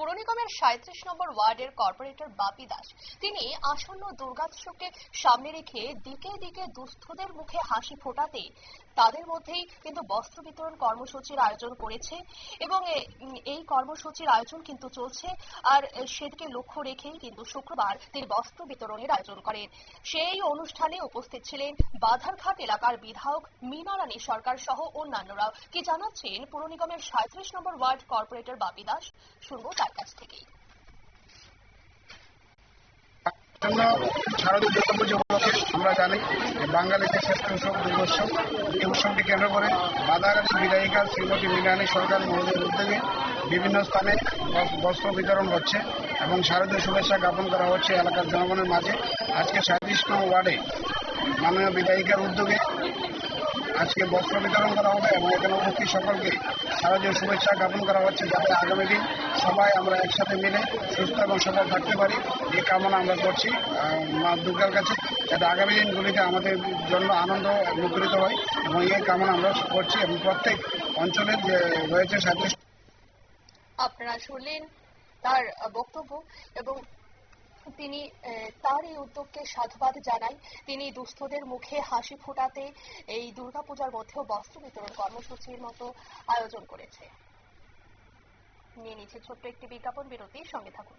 পুর নিগমের সাঁত্রিশ নম্বর ওয়ার্ডের কর্পোরেটর বাপি দাস। তিনি আসন্ন দুর্গোৎসবকে সামনে রেখে দিকে দিকে দুস্থদের মুখে হাসি ফোটাতে তাদের মধ্যেই কিন্তু বস্ত্র বিতরণ কর্মসূচির আয়োজন করেছে এবং এই কর্মসূচির আয়োজন কিন্তু চলছে আর সেদিকে লক্ষ্য রেখেই কিন্তু শুক্রবার তিনি বস্ত্র বিতরণের আয়োজন করেন। সেই অনুষ্ঠানে উপস্থিত ছিলেন বাধারঘাট এলাকার বিধায়ক মীনা রানী সরকার সহ অন্যান্যরাও। কি জানাচ্ছেন পুর নিগমের সাঁত্রিশ নম্বর ওয়ার্ড কর্পোরেটর বাপি দাস? শুনব তার উপলক্ষে আমরা জানি বাঙালিদের শ্রেষ্ঠ উৎসব দুর্গোৎসব এই উৎসবটি কেন্দ্র করে বাদারানী বিধায়িকা শ্রীমতী মৃণালী সরকার মহোদয়ের উদ্যোগে বিভিন্ন স্থানে বস্ত্র বিতরণ হচ্ছে এবং শারদীয় শুভেচ্ছা জ্ঞাপন করা হচ্ছে এলাকার জনগণের মাঝে আজকে সাঁত্রিশ নং ওয়ার্ডে মাননীয় বিধায়িকার উদ্যোগে আজকে বস্ত্র বিতরণ করা হবে এবং এখানে উপস্থিত সকলকে শারদীয় শুভেচ্ছা জ্ঞাপন করা হচ্ছে যাতে আগামী দিন সবাই আমরা একসাথে মিলে সুস্থ এবং সবল থাকতে পারি। এই কামনা আমরা করছি মা দুর্গার কাছে। যাতে আগামী দিনগুলিতে আমাদের জন্য আনন্দ মুখরিত হয় এবং এই কামনা আমরা করছি এবং প্রত্যেক অঞ্চলের যে রয়েছে সাঁত্রিশ আপনারা শুনলেন তার বক্তব্য এবং তিনি তার এই উদ্যোগকে সাধুবাদ জানাই। তিনি দুস্থদের মুখে হাসি ফোটাতে এই দুর্গাপূজার মধ্যেও বস্ত্র বিতরণ কর্মসূচির মতো আয়োজন করেছে। নিয়ে নিচ্ছে ছোট্ট একটি বিজ্ঞাপন বিরতির সঙ্গে থাকুন।